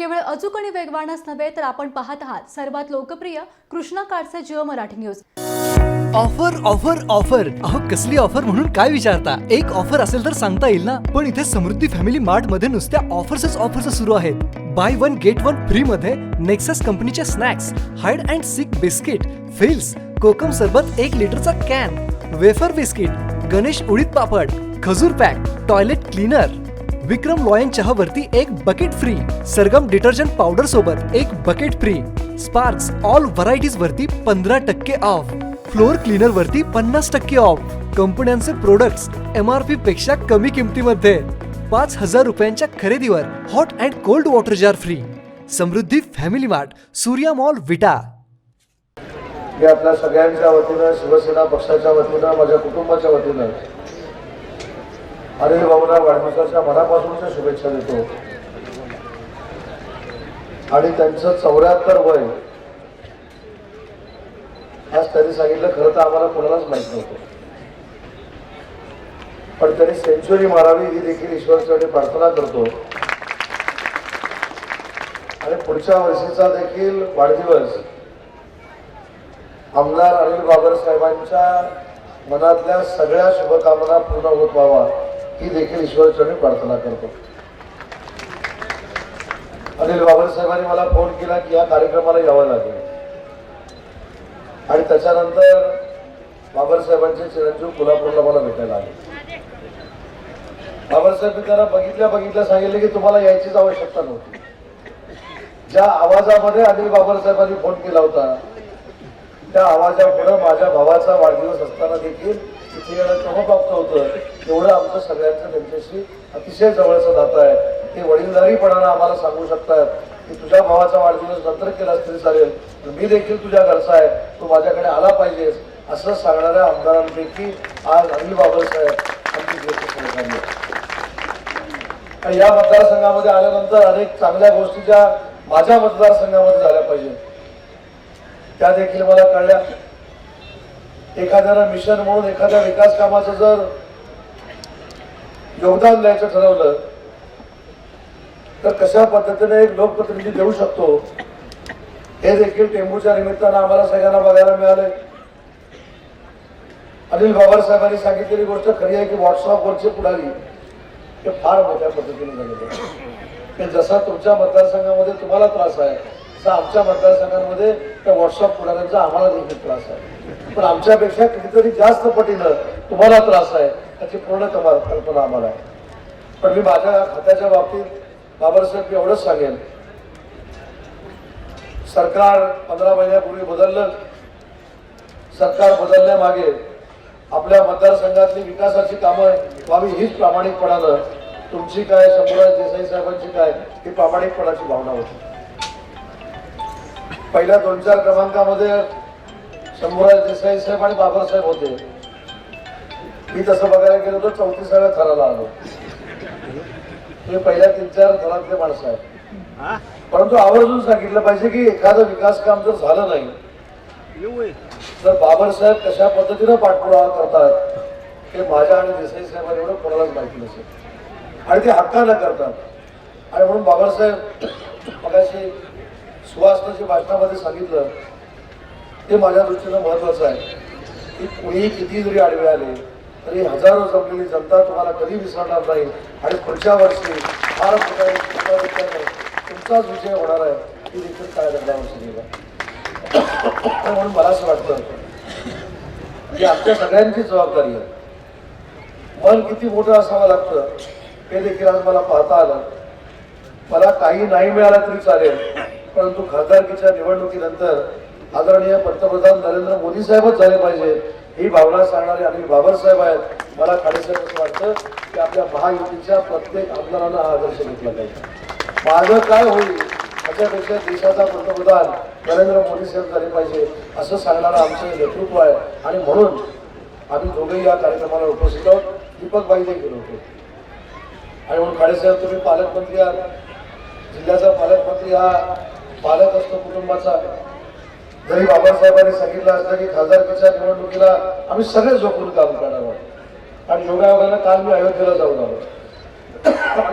केवळ अचूक आणि वेगवानच नव्हे तर आपण पाहत आहात सर्वात लोकप्रिय कृष्णा कार्डचे Jio Marathi news. Offer offer offer. अहो कसली ऑफर म्हणून काय विचारता? एक ऑफर असेल तर सांगता येईल ना? पण इथे समृद्धी फॅमिली मार्टमध्ये नुसत्या ऑफर्सच ऑफर्स सुरू आहेत. Buy one get one free मध्ये नेक्सस कंपनीचे snacks hide and seek biscuit fills कोकम सरबत एक लिटरचा कॅन वेफर बिस्किट गणेश उडीद पापड खजूर pack toilet cleaner. Vikram lion चहावरती एक bucket free Sargam detergent powder सोबत एक bucket free Sparks all varieties वरती पंधरा टक्के ऑफ फ्लोअर क्लीनर वरती पन्नास टक्के ऑफ कंपन्यांचे प्रोडक्ट्स एम आर पी पेक्षा कमी किमतीमध्ये पाच हजार रुपयांच्या खरेदीवर hot and cold water jar free Samruddhi family mart Surya mall Vita. मी आपल्या सगळ्यांच्या वतीनं शिवसेना पक्षाच्या वतीनं माझ्या कुटुंबाच्या वतीनं अनिल भाऊला वाढदिवसाच्या मनापासूनच्या शुभेच्छा देतो. आणि त्यांचं चौऱ्याहत्तर वय आज त्यांनी सांगितलं खरं तर आम्हाला कोणालाच माहीत नव्हतं. पण त्यांनी सेंचुरी मारावी ही देखील ईश्वरचरणी प्रार्थना करतो. आणि पुढच्या वर्षीचा देखील वाढदिवस आमदार अनिल बाबर साहेबांच्या मनातल्या सगळ्या शुभकामना पूर्ण होत व्हावा. ही देखील ईश्वरचरणी प्रार्थना करतो. अनिल बाबर साहेबांनी मला फोन केला की या कार्यक्रमाला यावं लागेल. आणि त्याच्यानंतर बाबर साहेबांचे चिरंजीव कोल्हापूरला मला भेटायला आले. बाबासाहेब त्यांना बघितल्या बघितल्या सांगितले की तुम्हाला यायचीच आवश्यकता नव्हती. ज्या आवाजामध्ये अनिल बाबर साहेबांनी फोन केला होता त्या आवाजापुढे माझ्या भावाचा वाढदिवस असताना देखील तिथे येणं प्राप्त होतं. तेवढं आमचं सगळ्यांचं त्यांच्याशी अतिशय जवळचं नातं आहे. ते वडीलधारीपणानं आम्हाला सांगू शकतात की तुझ्या भावाचा वाढदिवस नंतर केलास तरी चालेल मी देखील तुझ्या घरचा आहे. तू माझ्याकडे आला पाहिजेस असं सांगणाऱ्या आमदारांपैकी आज अनिल बाबासाहेब आमची ज्येष्ठ आणि या मतदारसंघामध्ये आल्यानंतर अनेक चांगल्या गोष्टी ज्या माझ्या मतदारसंघामध्ये झाल्या पाहिजे त्या देखील मला कळल्या. एखाद्याला मिशन म्हणून एखाद्या विकास कामाचं जर योगदान द्यायचं ठरवलं तर कशा पद्धतीने एक लोकप्रतिनिधी देऊ शकतो हे देखील टेंबूच्या निमित्तानं आम्हाला सगळ्यांना बघायला मिळाले अनिल बाबासाहेबांनी सांगितलेली गोष्ट खरी आहे की व्हॉट्सअपवरचे पुढारी हे फार मोठ्या पद्धतीने झालेले आहे. जसा तुमच्या मतदारसंघामध्ये तुम्हाला त्रास आहे आमच्या मतदारसंघांमध्ये त्या व्हॉट्सअप पुढाऱ्यांचा आम्हाला देखील त्रास आहे. पण आमच्यापेक्षा कितीतरी जास्त पटीनं तुम्हाला त्रास आहे त्याची पूर्ण कल्पना आम्हाला आहे. पण मी माझ्या खात्याच्या बाबतीत बाबासाहेब मी एवढंच सांगेन. सरकार पंधरा महिन्यापूर्वी बदललं. सरकार बदलण्यामागे आपल्या मतदारसंघातली विकासाची कामं व्हावी हीच प्रामाणिकपणानं तुमची काय शंभूराज देसाई साहेबांची काय ही प्रामाणिकपणाची भावना होती. पहिल्या दोन चार क्रमांकामध्ये शंभूराज देसाई साहेब आणि बाबासाहेब होते. मी तसं बघायला गेलो तर चौतीसाव्या थराला आलो. हे पहिल्या तीन चार थरातले माणसं आहेत. परंतु आवर्जून सांगितलं पाहिजे की एखादं विकास काम जर झालं नाही तर बाबासाहेब कशा पद्धतीनं पाठपुरावा करतात हे माझ्या आणि देसाई साहेबांना एवढं कोणालाच माहिती नसेल. आणि ते हक्कानं करतात. आणि म्हणून बाबासाहेब मगाशी सुहासनाच्या भाषणामध्ये सांगितलं ते माझ्या दृष्टीनं महत्वाचं आहे. की कुणीही किती जरी आडवे आले तरी हजारो जमलेली जनता तुम्हाला कधी विसरणार नाही. आणि पुढच्या वर्षी फार प्रकारे तुमचाच विजय होणार आहे ही देखील काय दगडावर सांगितलं म्हणून मला असं वाटतं की आमच्या सगळ्यांची जबाबदारी आहे. मन किती मोठं असावं लागतं हे देखील आज मला पाहता आलं. मला काही नाही मिळालं तरी चालेल. परंतु खासदारकीच्या निवडणुकीनंतर आदरणीय पंतप्रधान नरेंद्र मोदी साहेबच झाले पाहिजे ही भावना सांगणारे अनिल बाबासाहेब आहेत. मला खाडेसाहेब असं वाटतं की आपल्या महायुतीच्या प्रत्येक आमदारानं हा आदर्श घेतला पाहिजे. माझं काय होईल त्याच्यापेक्षा देशाचा पंतप्रधान नरेंद्र मोदी साहेब झाले पाहिजे असं सांगणारं आमचं नेतृत्व आहे. आणि म्हणून आम्ही दोघेही या कार्यक्रमाला उपस्थित आहोत. दीपक बाई देखील होते. आणि म्हणून खाडेसाहेब तुम्ही पालकमंत्री आहात. जिल्ह्याचा पालकमंत्री हा पालक असतो कुटुंबाचा. जरी बाबासाहेबांनी सांगितलं असतं की खासदारकीच्या निवडणुकीला आम्ही सगळे झोपून काम करणार आहोत आणि योगायोगानं काल मी अयोध्येला जाऊन आलो.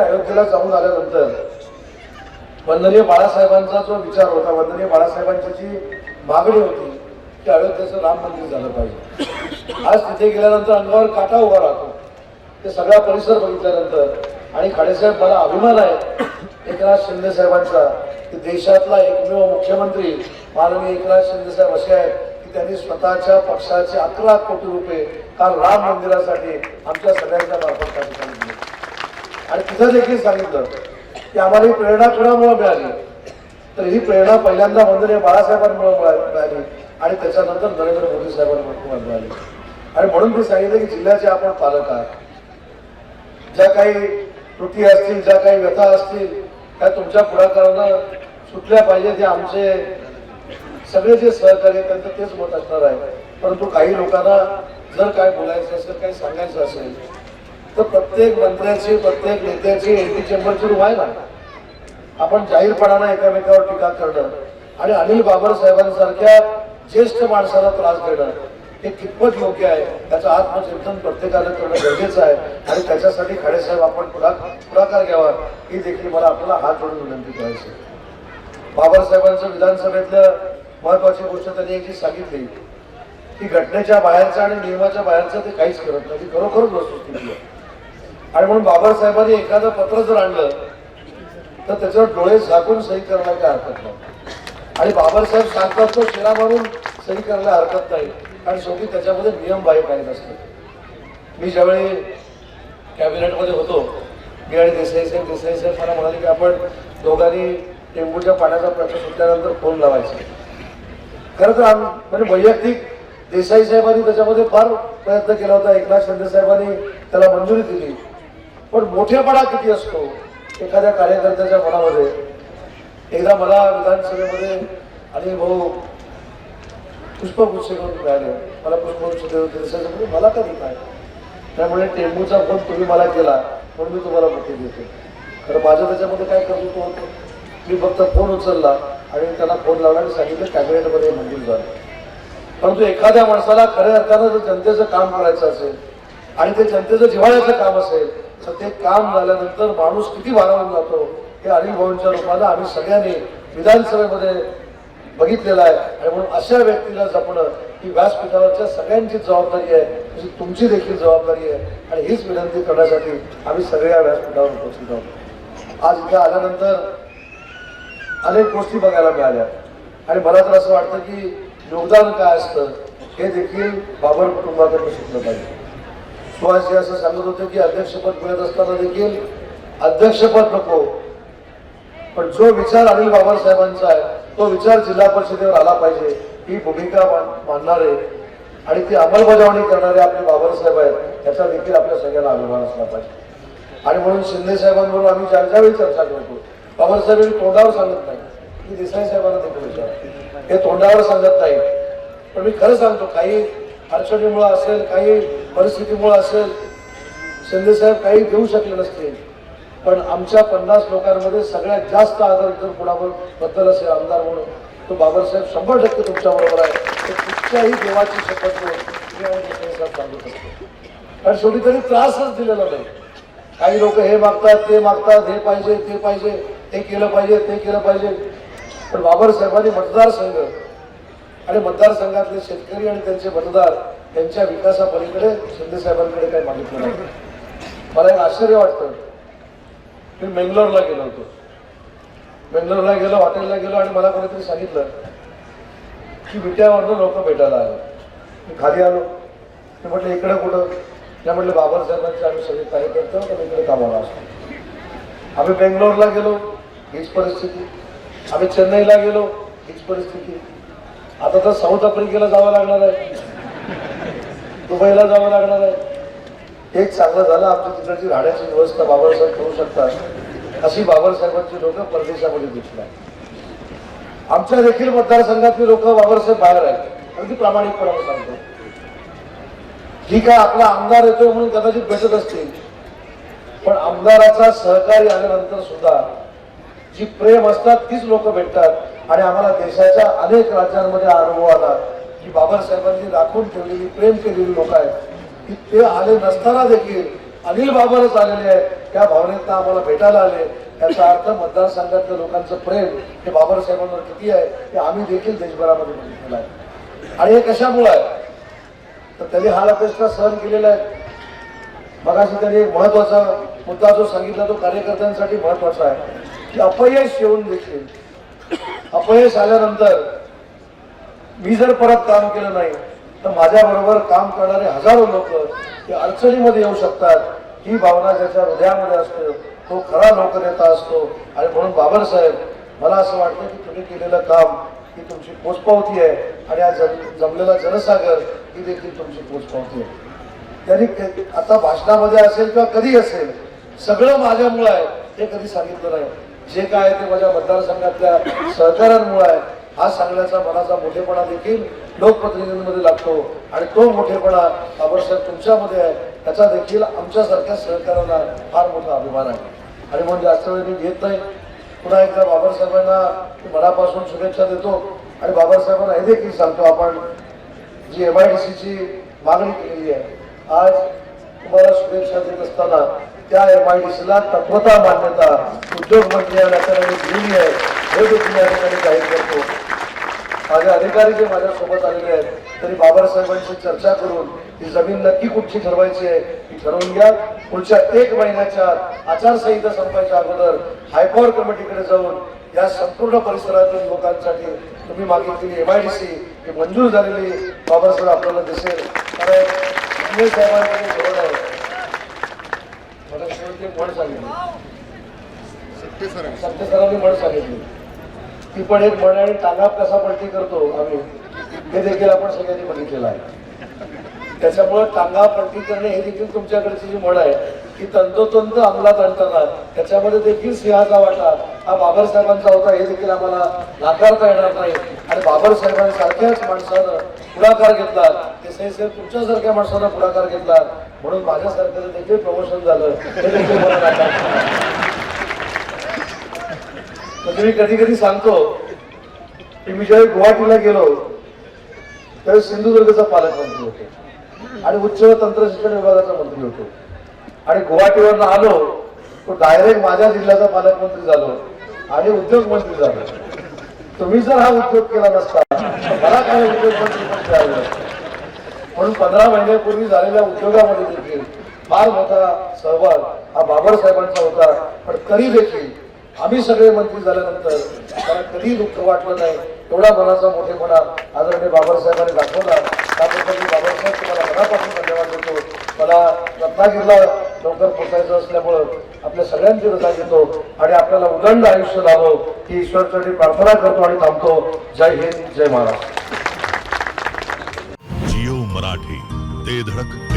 अयोध्येला जाऊन आल्यानंतर वंदनीय बाळासाहेबांचा जो विचार होता वंदनीय बाळासाहेबांची जी मागणी होती की अयोध्येचं राम मंदिर झालं पाहिजे. आज तिथे गेल्यानंतर अंगावर काटा उभा राहतो. ते सगळा परिसर बघितल्यानंतर आणि खाडेसाहेब मला अभिमान आहे एकनाथ शिंदे साहेबांचा की देशातला एकमेव मुख्यमंत्री माननीय एकनाथ शिंदे साहेब असे आहेत की त्यांनी स्वतःच्या पक्षाचे अकरा कोटी रुपये काल राम मंदिरासाठी आमच्या सगळ्यांच्या मार्फत त्या ठिकाणी दिले. आणि तिथं देखील सांगितलं की आम्हाला ही प्रेरणा कुणामुळे मिळाली. तर ही प्रेरणा पहिल्यांदा मंदिर बाळासाहेबांमुळे मिळाली आणि त्याच्यानंतर नरेंद्र मोदी साहेबांमुळे मिळाली आणि म्हणून मी सांगितलं की जिल्ह्याचे आपण पालक आहात. ज्या काही त्रुटी असतील ज्या काही व्यथा असतील त्या तुमच्या पुढाकारानं सुटल्या पाहिजेत हे आमचे सगळे जे सहकार्य आहेत त्यांचं तेच मत असणार आहे. परंतु काही लोकांना जर काय बोलायचं असेल काही सांगायचं असेल तर प्रत्येक मंत्र्याची प्रत्येक नेत्याची एमपी चेंबर सुरू व्हायला. आपण जाहीरपणानं एकामेकावर टीका करणं आणि अनिल बाबर साहेबांसारख्या ज्येष्ठ माणसाला त्रास देणं. हे कितपत योग्य आहे त्याचं आत्मचिंतन प्रत्येकाला करणं गरजेचं आहे. आणि त्याच्यासाठी खडेसाहेब आपण पुढा पुढाकार घ्यावा. ही देखील मला आपल्याला हात जोडून विनंती करायची बाबासाहेबांचं विधानसभेतलं महत्वाची गोष्ट त्यांनी एक जी सांगितली. की घटनेच्या बाहेरचं आणि नियमाच्या बाहेरचं ते काहीच करत नाही. ती खरोखरच वस्तुस्थिती आहे. आणि म्हणून बाबासाहेबांनी एखादं पत्र जर आणलं तर त्याच्यावर डोळे झाकून सही करायला काही हरकत नाही. आणि बाबासाहेब सांगतात तो शेरा मारून सही करायला हरकत नाही. आणि शेवटी त्याच्यामध्ये नियम बाह्य काही नसतं मी ज्यावेळी कॅबिनेटमध्ये होतो मी आणि देसाई साहेब देसाई साहेब मला म्हणाले की आपण दोघांनी टेंबूच्या पाण्याचा प्रश्न सुटल्यानंतर फोन लावायचा. खरं तर आम म्हणजे वैयक्तिक देसाई साहेबांनी त्याच्यामध्ये फार प्रयत्न केला होता. एकनाथ शिंदे साहेबांनी त्याला मंजुरी दिली. पण मोठेपणा किती असतो एखाद्या कार्यकर्त्याच्या मनामध्ये? एकदा मला विधानसभेमध्ये आणि भाऊ पुष्पगुच्छ करून राहिलं. मला पुष्पगुच्छ देऊन देसाई म्हणजे मला कधी काय त्यामुळे टेंबूचा फोन तुम्ही मला केला म्हणून मी तुम्हाला बुके देतो कारण माझं त्याच्यामध्ये काय कर्तृत्व होतं? मी फक्त फोन उचलला आणि त्यांना फोन लावला आणि सांगितलं कॅबिनेटमध्ये मंजूर झालं. परंतु एखाद्या माणसाला खऱ्या अर्थानं जर जनतेचं काम करायचं असेल आणि ते जनतेचं जिव्हाळ्याचं काम असेल तर ते काम झाल्यानंतर माणूस किती भारावून जातो? हे अनिल भाऊंच्या रूपाला आम्ही सगळ्यांनी विधानसभेमध्ये बघितलेलं आहे. आणि म्हणून अशा व्यक्तीला जपणं ही व्यासपीठावरच्या सगळ्यांची जबाबदारी आहे. तशी तुमची देखील जबाबदारी आहे. आणि हीच विनंती करण्यासाठी आम्ही सगळे या व्यासपीठावर उपस्थित आहोत. आज इथे आल्यानंतर अनेक गोष्टी बघायला मिळाल्या. आणि मला तर असं वाटतं की योगदान काय असतं हे देखील बाबर कुटुंबाकडून शिकलं पाहिजे. सुहासजी असं सांगत होते की अध्यक्षपद मिळत असताना देखील अध्यक्षपद नको. पण जो विचार अनिल बाबासाहेबांचा आहे तो विचार जिल्हा परिषदेवर आला पाहिजे. ही भूमिका मान- मानणारे आणि ती अंमलबजावणी करणारे आपले बाबासाहेब आहेत याचा देखील आपल्या सगळ्यांना अभिमान असला पाहिजे. आणि म्हणून शिंदे साहेबांबरोबर आम्ही ज्या ज्यावेळी चर्चा करतो बाबासाहेबांनी तोंडावर सांगत नाही की देसाई साहेबांना देखील विचार हे तोंडावर सांगत नाही पण मी खरं सांगतो काही अडचणीमुळं असेल काही परिस्थितीमुळं असेल शिंदे साहेब काही देऊ शकले नसतील. पण आमच्या पन्नास लोकांमध्ये सगळ्यात जास्त आदर जर कुणावर बद्दल असेल आमदार म्हणून तो बाबासाहेब शंभर टक्के तुमच्या बरोबर आहे. ते कुठच्याही देवाची शपथ नाही सांगू शकतो. कारण शेवटी तरी त्रासच दिलेला नाही. काही लोक हे मागतात ते मागतात हे पाहिजे ते पाहिजे हे केलं पाहिजे ते केलं पाहिजे. पण बाबासाहेबांनी मतदारसंघ आणि मतदारसंघातले शेतकरी आणि त्यांचे मतदार यांच्या विकासापलीकडे शिंदेसाहेबांकडे काही मागितलं नाही. मला एक आश्चर्य वाटतं. मी बेंगलोरला गेलो होतो. बेंगलोरला गेलो हॉटेलला गेलो आणि मला कोणीतरी सांगितलं की विट्यावरनं लोक भेटायला आले. मी खाली आलो. मी म्हटलं इकडं कुठं? त्या म्हटलं बाबर बाबासाहेबांचे आम्ही सगळे काही करतो तर इकडे कामाला असतो. आम्ही बेंगलोरला गेलो हीच परिस्थिती. आम्ही चेन्नईला गेलो हीच परिस्थिती. आता तर साऊथ आफ्रिकेला जावं लागणार आहे. दुबईला जावं लागणार आहे. एक चांगलं झालं आमच्या तिकडची राहण्याची व्यवस्था बाबासाहेब करू शकतात. अशी बाबासाहेबांची लोक परदेशामध्ये दिसणार आमच्या देखील मतदारसंघातली लोक बाबासाहेब बाहेर आहेत. अगदी प्रामाणिकपणाने सांगतो. ठीक आहे आपला आमदार येतोय म्हणून कदाचित भेटत असतील. पण आमदाराचा सहकारी आल्यानंतर सुद्धा जी प्रेम असतात तीच लोक भेटतात. आणि आम्हाला देशाच्या अनेक राज्यांमध्ये अनुभव आला. की बाबासाहेबांनी राखून ठेवलेली प्रेम केलेली लोक आहेत. ते आले नसताना देखील अनिल बाबरच आलेले आहेत. त्या भावनेतनं आम्हाला भेटायला आले. याचा अर्थ मतदारसंघातल्या लोकांचं प्रेम हे बाबासाहेबांवर किती आहे हे आम्ही देखील देशभरामध्ये बघितलेलं आहे. आणि हे कशामुळं आहे? तर त्यांनी हा अपेक्षा सहन केलेला आहे. मगाशी त्यांनी एक महत्त्वाचा मुद्दा जो सांगितला तो कार्यकर्त्यांसाठी महत्त्वाचा आहे. की अपयश येऊन देखील अपयश आल्यानंतर मी जर परत काम केलं नाही तर माझ्याबरोबर काम करणारे हजारो लोक ते अडचणीमध्ये येऊ शकतात. ही भावना ज्याच्या हृदयामध्ये असते तो खरा लोकनेता असतो. आणि म्हणून बाबासाहेब मला असं वाटतं की तुम्ही केलेलं काम ही तुमची पोचपावती आहे. आणि आज जमलेला जनसागर ही देखील तुमची पोचपावती आहे. त्यांनी आता भाषणामध्ये असेल किंवा कधी असेल सगळं माझ्यामुळं आहे हे कधी सांगितलं नाही. जे काय आहे ते माझ्या मतदारसंघातल्या सहकाऱ्यांमुळे आहे. हा सांगण्याचा मनाचा मोठेपणा देखील लोकप्रतिनिधींमध्ये लागतो. आणि तो मोठेपणा आबरसाहेब तुमच्यामध्ये आहे. त्याचा देखील आमच्यासारख्या सहकाऱ्यांना फार मोठा अभिमान आहे. आणि म्हणून जास्त वेळ मी घेत नाही. पुन्हा एकदा बाबासाहेबांना मनापासून शुभेच्छा देतो. आणि बाबासाहेबांना हे देखील सांगतो आपण जी एम आय डी सीची मागणी केलेली आहे. आज तुम्हाला शुभेच्छा देत असताना त्या एम आय डी सीला तत्वता मान्यता उद्योग मंत्री या ठिकाणी दिलेली आहे. हे देखील या ठिकाणी जाहीर करतो. माझे अधिकारी जे माझ्यासोबत आलेले आहेत तरी बाबासाहेबांशी चर्चा करून ही जमीन नक्की कुठची ठरवायची आहे ही ठरवून घ्या. पुढच्या एक महिन्याच्या आत आचारसंहिता संपायच्या अगोदर हायपॉवर कमिटीकडे जाऊन या संपूर्ण परिसरातील लोकांसाठी तुम्ही मागितलेली एम आय डी सी ही मंजूर झालेली बाबासाहेब आपल्याला दिसेल. कारण शिंदे धोरण आहे. मला शेवटी एक म्हण सांगितली. सत्य सरांनी म्हण सांगितली. ती पण एक म्हण आणि टांगाप कसा पलटी करतो आम्ही? हे देखील आपण सगळ्यांनी बघितलेलं आहे. त्याच्यामुळे टांगा पलटी करणे हे देखील तुमच्याकडची जी म्हण आहे की तंतोतंत अंमलात आणताना त्याच्यामध्ये देखील सिंहाचा वाटा हा बाबासाहेबांचा होता हे देखील आम्हाला नाकारता येणार नाही. आणि बाबासाहेबांसारख्याच माणसानं पुढाकार घेतला ते सैसेब तुमच्यासारख्या माणसानं पुढाकार घेतला म्हणून माझ्यासारख्याचं देखील प्रमोशन झालं हे देखील मला नाकारता म्हणजे मी कधी कधी सांगतो की मी ज्यावेळी गुवाहाटीला गेलो त्यावेळी सिंधुदुर्गचा पालकमंत्री होते. आणि उच्च व तंत्र शिक्षण विभागाचा मंत्री होतो. आणि गुवाहाटीवरनं आलो तो डायरेक्ट माझ्या जिल्ह्याचा पालकमंत्री झालो आणि उद्योग मंत्री झालो. तुम्ही जर हा उद्योग केला नसता मला काय उद्योग मंत्री पण म्हणून पंधरा महिन्यापूर्वी झालेल्या उद्योगामध्ये देखील फार मोठा सहभाग हा बाबासाहेबांचा होता. पण तरी देखील आम्ही सगळे मंत्री झाल्यानंतर मला कधी दुःख वाटलं नाही. एवढा मनाचा मोठेपणा आदरणीय बाबासाहेबांनी दाखवला. त्याबद्दल मी बाबासाहेब तुम्हाला मनापासून धन्यवाद देतो. मला रत्नागिरीला लवकर पोचायचं असल्यामुळं आपल्या सगळ्यांची रजा घेतो आणि आपल्याला उदंड आयुष्य लाभो ही ईश्वरसाठी प्रार्थना करतो आणि थांबतो. जय हिंद जय महाराष्ट्र. जिओ मराठी ते धडक.